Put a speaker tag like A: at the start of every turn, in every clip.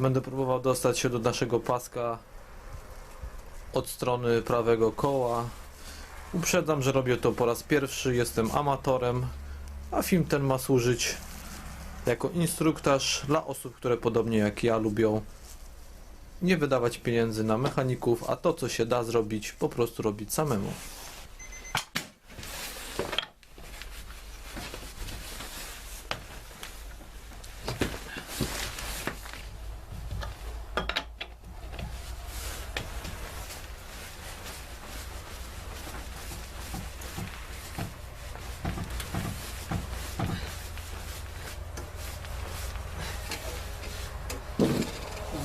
A: Będę próbował dostać się do naszego paska od strony prawego koła. Uprzedzam, że robię to po raz pierwszy, jestem amatorem, a film ten ma służyć jako instruktaż dla osób, które podobnie jak ja lubią nie wydawać pieniędzy na mechaników, a to co się da zrobić, po prostu robić samemu.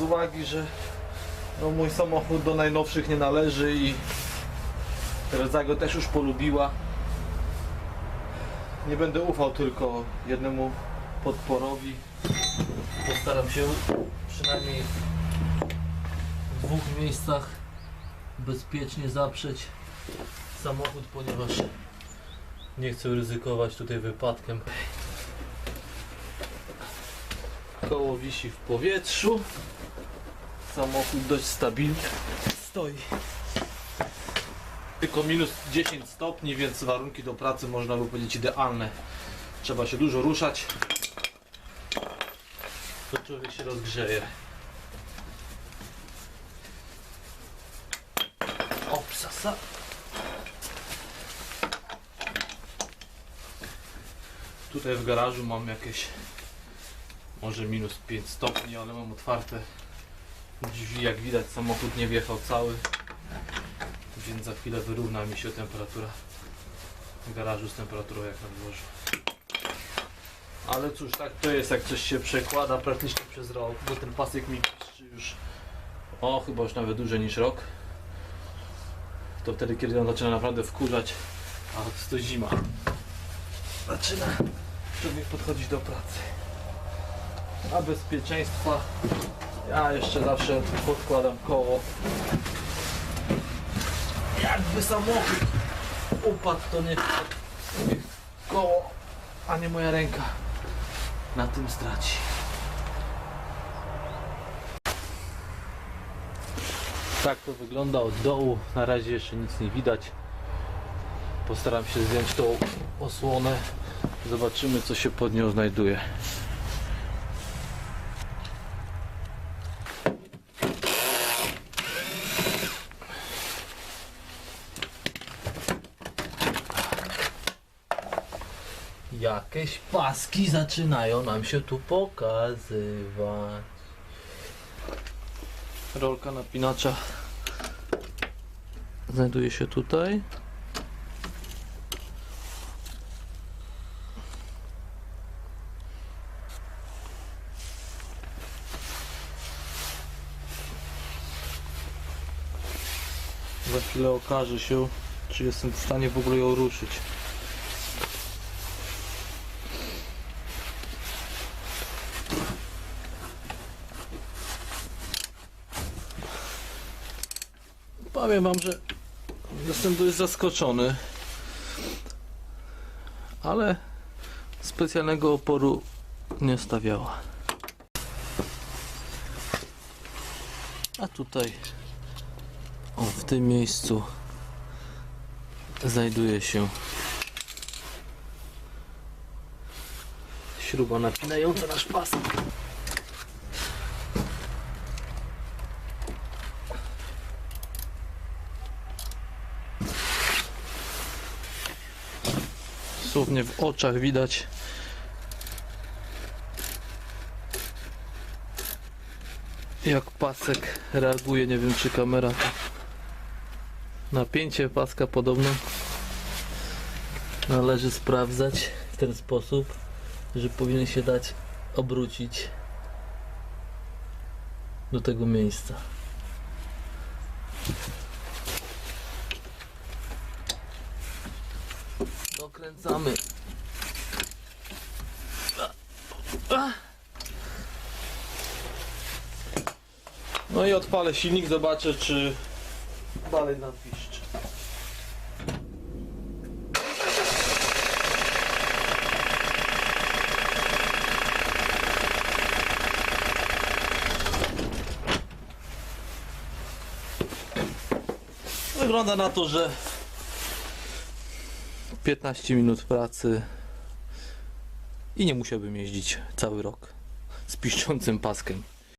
A: Z uwagi, że no, mój samochód do najnowszych nie należy i Teresa go też już polubiła. Nie będę ufał tylko jednemu podporowi. Postaram się przynajmniej w dwóch miejscach bezpiecznie zaprzeć samochód, ponieważ nie chcę ryzykować tutaj wypadkiem. Koło wisi w powietrzu. Samochód dość stabilnie stoi. Tylko minus 10 stopni, więc warunki do pracy można by powiedzieć idealne. Trzeba się dużo ruszać. To człowiek się rozgrzeje. Opsasa. Tutaj w garażu mam jakieś może minus 5 stopni, ale mam otwarte drzwi. Jak widać samochód nie wjechał cały, więc za chwilę wyrówna mi się temperatura garażu z temperaturą jak na dworzu. Ale cóż, tak to jest jak coś się przekłada praktycznie przez rok, bo ten pasek mi już o chyba już nawet dłużej niż rok. To wtedy kiedy on zaczyna naprawdę wkurzać, a to zima. Zaczyna człowiek podchodzić do pracy a bezpieczeństwa ja jeszcze zawsze podkładam koło. Jakby samochód upadł to nie koło a nie moja ręka na tym straci. Tak to wygląda od dołu. Na razie jeszcze nic nie widać. Postaram się zdjąć tą osłonę. Zobaczymy co się pod nią znajduje Jakieś paski zaczynają nam się tu pokazywać. Rolka napinacza znajduje się tutaj. Za chwilę okaże się, czy jestem w stanie w ogóle ją ruszyć. Powiem wam, że jestem dość zaskoczony, ale specjalnego oporu nie stawiała. A tutaj, o, w tym miejscu znajduje się śruba napinająca nasz pasek. Dosłownie w oczach widać jak pasek reaguje, nie wiem czy kamera napięcie paska podobno należy sprawdzać w ten sposób, że powinien się dać obrócić do tego miejsca. Odkręcamy. No i odpalę silnik, zobaczę czy dalej nam piszczy. Wygląda na to, że 15 minut pracy i nie musiałbym jeździć cały rok z piszczącym paskiem.